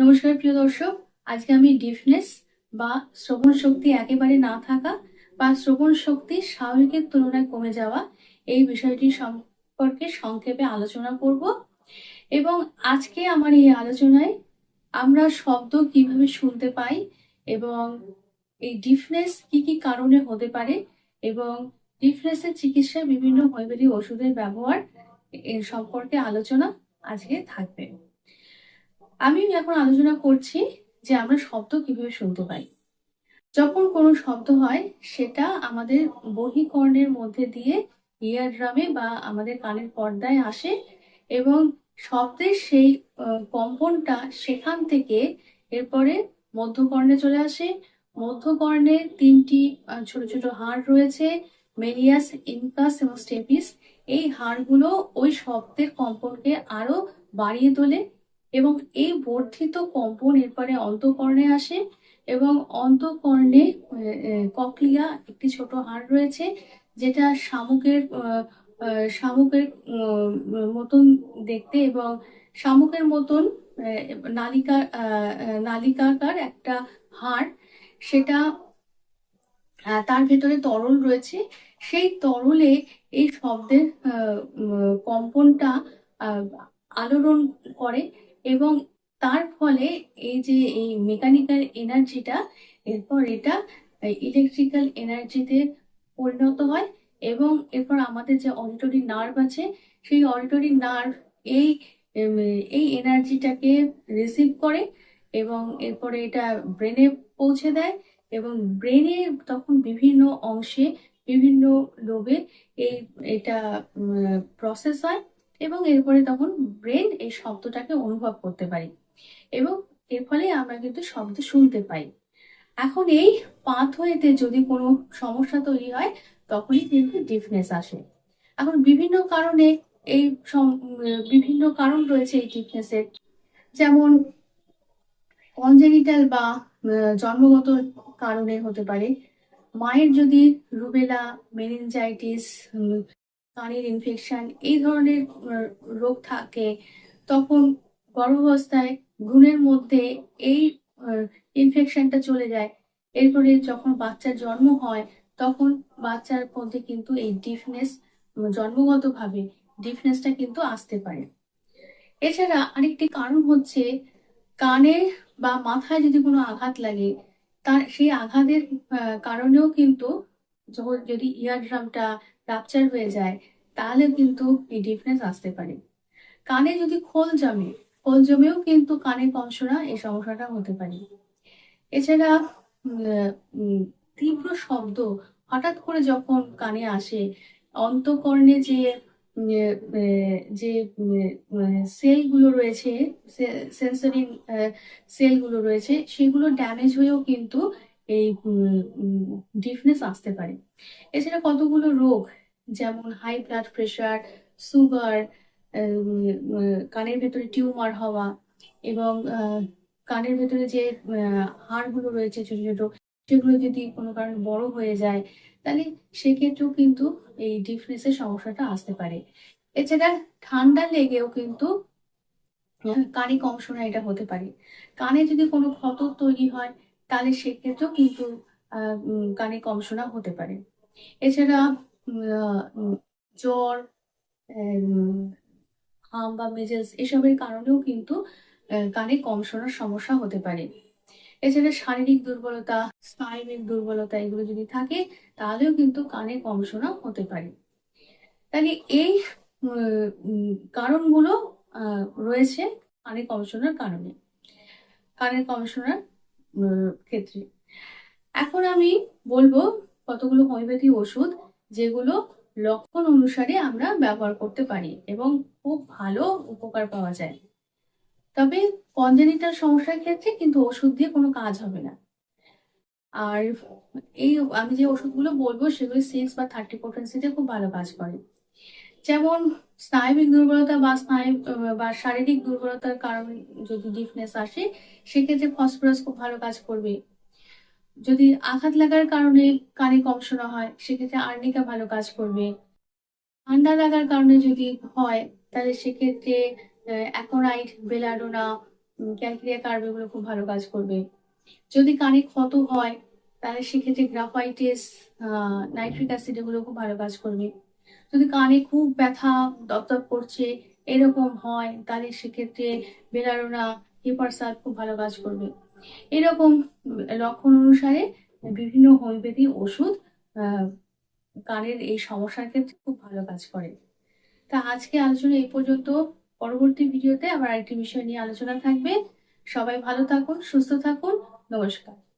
নমস্কার, প্রিয় দর্শক। আজকে আমি ডিফনেস বা শ্রবণ শক্তি একেবারে না থাকা বা শ্রবণ শক্তি স্বাভাবিকের তুলনায় কমে যাওয়া এই বিষয়টি সম্পর্কে সংক্ষেপে আলোচনা করব। এবং আজকে আমার এই আলোচনায় আমরা শব্দ কীভাবে শুনতে পাই এবং এই ডিফনেস কি কি কারণে হতে পারে এবং ডিফনেসের চিকিৎসায় বিভিন্ন হোমিওপ্যাথি ওষুধের ব্যবহার এর সম্পর্কে আলোচনা আজকে থাকবে। আমি এখন আলোচনা করছি যে আমরা শব্দ কীভাবে শুনতে পাই। যখন কোনো শব্দ হয়, সেটা আমাদের বহিকর্ণের মধ্যে দিয়ে ইয়ার ড্রামে বা আমাদের কানের পর্দায় আসে এবং শব্দের সেই কম্পনটা সেখান থেকে এরপরে মধ্যকর্ণে চলে আসে। মধ্যকর্ণে তিনটি ছোট ছোট হাড় রয়েছে মেলিয়াস ইনকাস এবং স্টেপিস। এই হাড়গুলো ওই শব্দের কম্পনকে আরও বাড়িয়ে তোলে। এবং এই বর্ধিত কম্পন এরপরে অন্তকর্ণে আসে এবং অন্তঃকর্ণে ককলিয়া একটি ছোট হাড় রয়েছে যেটা শামুকের শামুকের মতন দেখতে এবং শামুকের মতন নালিকা নালিকাকার একটা হাড়। সেটা তার ভেতরে তরল রয়েছে। সেই তরলে এই শব্দের কম্পনটা আলোড়ন করে। এবং তার ফলে এই যে এই মেকানিক্যাল এনার্জিটা এরপর এটা ইলেকট্রিক্যাল এনার্জিতে পরিণত হয় এবং এরপর আমাদের যে অডিটরি নার্ভ আছে, সেই অডিটরি নার্ভ এই এই এনার্জিটাকে রিসিভ করে এবং এরপরে এটা ব্রেনে পৌঁছে দেয় এবং ব্রেনে তখন বিভিন্ন অংশে বিভিন্ন লোবে এই, এটা প্রসেস হয়। এবং এরপরে তখন ব্রেন এই শব্দটাকে অনুভব করতে পারি। এবং এর ফলে আমরা কিন্তু শব্দ শুনতে পাই। এখন এই পাথওয়েতে যদি কোনো সমস্যা তৈরি হয়, তখনই কিন্তু ডিফনেস আসে। এখন বিভিন্ন কারণে এই বিভিন্ন কারণ রয়েছে এই ডিফনেসের যেমন কনজেনিটাল বা জন্মগত কারণে হতে পারে। মায়ের যদি রুবেলা মেনিনজাইটিস কানের ইনফেকশন এই ধরনের রোগ থাকে, তখন গর্ভাবস্থায় ভ্রূণের মধ্যে এই ইনফেকশনটা চলে যায়। এরপরে যখন বাচ্চার জন্ম হয়, তখন বাচ্চার মধ্যে কিন্তু এই ডিফনেস জন্মগতভাবে ডিফনেসটা কিন্তু আসতে পারে। এছাড়া আরেকটি কারণ হচ্ছে, কানে বা মাথায় যদি কোনো আঘাত লাগে, তার, সেই আঘাতের কারণেও কিন্তু যদি ইয়ার ড্রামটা রাপচার হয়ে যায়, তাহলে কিন্তু এই ডিফনেস আসতে পারে। কানে যদি খোল জমে, খোল জমেও কিন্তু কানে কংসরা এই সমস্যাটা হতে পারে। এছাড়া তীব্র শব্দ হঠাৎ করে যখন কানে আসে, অন্তঃকর্ণে যে যে সেলগুলো রয়েছে সেন্সরি সেলগুলো রয়েছে, সেগুলো ড্যামেজ হয়েও কিন্তু এই ডিফনেস আসতে পারে। এছাড়া কতগুলো রোগ, যেমন হাই ব্লাড প্রেশার সুগার কানের ভেতরে টিউমার হওয়া এবং কানের ভেতরে যে হাড়গুলো রয়েছে ছোট ছোট, সেগুলো যদি কোনো কারণে বড় হয়ে যায়, তাহলে সেক্ষেত্রেও কিন্তু এই ডিফনেসের সমস্যাটা আসতে পারে। এছাড়া ঠান্ডা লেগেও কিন্তু কানে কম শোনা এটা হতে পারে। কানে যদি কোনো ক্ষত তৈরি হয় তাহলে সেক্ষেত্রেও কিন্তু কানে কংসনা হতে পারে। এছাড়া জ্বর হাম বা মেজেলস এসবের কারণেও কিন্তু কানে কম শোনার সমস্যা হতে পারে। এছাড়া শারীরিক দুর্বলতা, স্নায়বিক দুর্বলতা এগুলো যদি থাকে, তাহলেও কিন্তু কানে কম শোনা হতে পারে। তাহলে এই কারণগুলো রয়েছে কানে কম শোনার কারণে। কানে কম শোনার ক্ষেত্রে। এখন আমি বলব কতগুলো হোমিওপ্যাথি ওষুধ যেগুলো লক্ষণ অনুসারে আমরা ব্যবহার করতে পারি এবং খুব ভালো উপকার পাওয়া যায়। তবে কনজেনিটাল সমস্যার ক্ষেত্রে কিন্তু ওষুধ দিয়ে কোনো কাজ হবে না। আর এই আমি যে ওষুধগুলো বলব সেগুলো সিক্স বা থার্টি পোটেন্সিতে খুব ভালো কাজ করে। যেমন স্নায়বিক দুর্বলতা বা স্নায়ু বা শারীরিক দুর্বলতার কারণে যদি ডিফনেস আসে, সেক্ষেত্রে ফসফরাস খুব ভালো কাজ করবে। যদি আঘাত লাগার কারণে কানে কম শোনা হয়, সেক্ষেত্রে আর্নিকা ভালো কাজ করবে। ঠান্ডা লাগার কারণে যদি হয়, তাহলে সেক্ষেত্রে অ্যাকোনাইট, বেলাডোনা ক্যালকেরিয়া কার্ভ এগুলো খুব ভালো কাজ করবে। যদি কানে ক্ষত হয়, তাহলে সেক্ষেত্রে গ্রাফাইটিস নাইট্রিক অ্যাসিড এগুলো খুব ভালো কাজ করবে। যদি কানে খুব ব্যথা, দপদপ করছে, এরকম হয়, তাহলে সেক্ষেত্রে বেলারোনা হিপারসাল খুব ভালো কাজ করবে। এরকম লক্ষণ অনুসারে বিভিন্ন হোমিওপ্যাথি ওষুধ কানের এই সমস্যার ক্ষেত্রে খুব ভালো কাজ করে। তা আজকে আলোচনা এই পর্যন্ত। পরবর্তী ভিডিওতে আবার আরেকটি বিষয় নিয়ে আলোচনা থাকবে। সবাই ভালো থাকুন, সুস্থ থাকুন। নমস্কার।